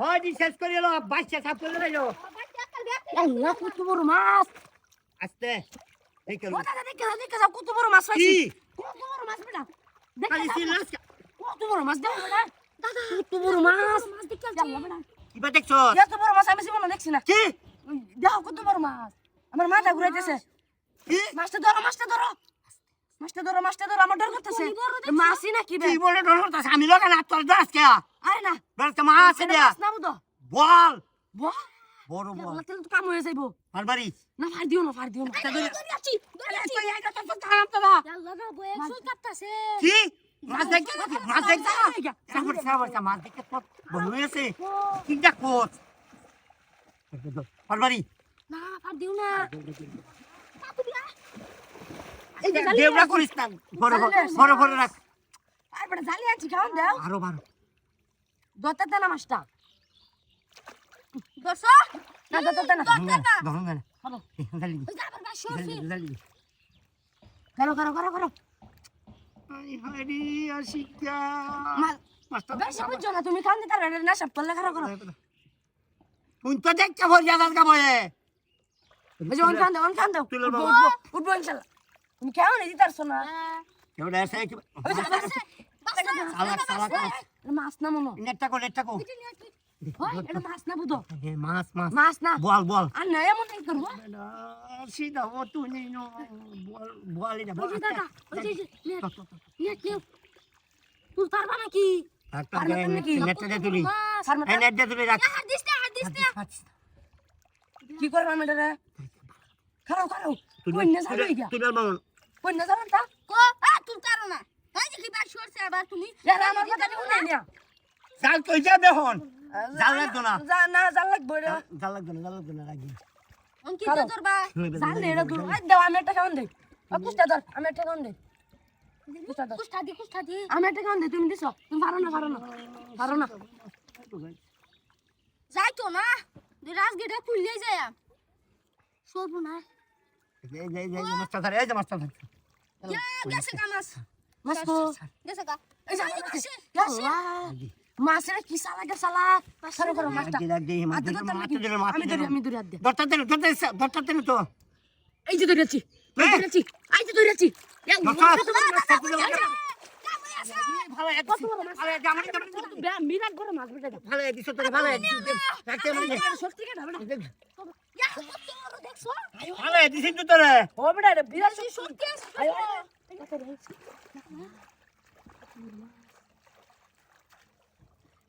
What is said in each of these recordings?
হয় শেষ করে এলো বাচ্চা সাপ করে এলো। আল্লাহ কত বড় মাছ। আস্তে এই কেন দাদা দেখে যাও দেখে যাও কত বড় মাছ কি? কত বড় মাছ বেটা দেখে খালি যাও, সিলাস কত বড় মাছ দেখো বেটা দাদা কত বড় মাছ মাছ দেখে যাও। বেটা কিবা দেখছ? এত বড় মাছ আমি জীবনে দেখছি না। কি? ওই, দেখো কত বড় মাছ। আমার মাথা ঘুরাইতেছে। কি? মাছটা ধরো মাছটা ধরো। মাছটা ধরো মাছটা ধরো আমার ডর করতেছে। মাছই না কি বে? কি বলে ডর করতাছ? আমি লোকে না তোর দাস কে না কে মাছ দিয়া। বল। বাহ বড় বল। তেল তো কাম হয়ে যাইবো। পারবারি না ফার দিও না ফার দিও না। ধরে- কি? মাছ দেখতে মাছ দেখতে সাবর সাবর মাছ দেখতে তো বন্ধ হয়েছে কি দেখোস পারবারি না ফার দিও না। দেবরা করিস না। বড় বড় বড় রাখ। আর বেটা জালি আছি দাও। আরও বারো। দতে দেন মাছটা দশ না দতে দেন ধরুন না খাব জালি জালি করো করো করো করো আই হারি আশিকা। মা- মাস্টার বেশি বুঝছ না তুমি খান দিতে রে না সব করলে করো। করো তো দেখতে ভর অন দাও অন দাও। উঠবো, ইনশাল্লাহ। তুমি কেমন না। আছে সালাক সালাক মাছ না মনো? নেটটা কো নেটটা কো এটা মাছ না বুঝো মাছ মাছ। মাছ না? বল বল। আর না এমন নাই করব সিধা ও তুই নেই নো। বল বল এটা ওই দাদা ওই যে, নেট নেট নেট তুই পারবা নাকি? একটা দে নেটটা দে তুলি। এই নেট দে তুলি রাখ। কি করবা আমি এটা খারাপ খারাপ তুলি কন্যা যাবে গিয়া তুলি মামুন কন্যা যাবেন তা? তুমি এরা আমার কথা নিও নিয়া। জাল কই যা দেখুন। জাল লাগতো না। না জাল লাগবে এটা জাল লাগতো না জাল লাগতো না রাখি অঙ্কিত খালো। ধরবা জাল নেই দূর আই দাও আমি একটা খাওয়ান দেই। আর ধর আমি একটা খাওয়ান দেই। কুস্তা দি কুষ্ঠা দি। আমি একটা খাওয়ান দেই তুমি দিছো। তুমি পারো না পারো না। পারো না। যাই তো না রাজগেটে খুললে যায়। সর্ব না এই যে এই মাস্টার ধরে এই যে মাস্টার ধরে। গেছে কামাস। গেছে কা এই যে মাছের কি সালাকে সালাক করো করো মাছটা দে মাছ তো মাছ মাছ আমি ধরি আমি ধরি আদে দরটা দেন দরটা দরটা দেন তো এই যে ধরেছি এই হ্যাঁ? ধরেছি এই যে ধরেছি ভালো মাছ দিছ মানে ইয়া এক তোরে ও বেটা বিরাট সত্যি আয়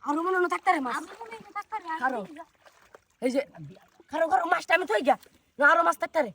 আরও মনে না মাছ। এই যে খারো খারো মাছটা আমি থই গিয়া না আরও মাছ থাকতে রে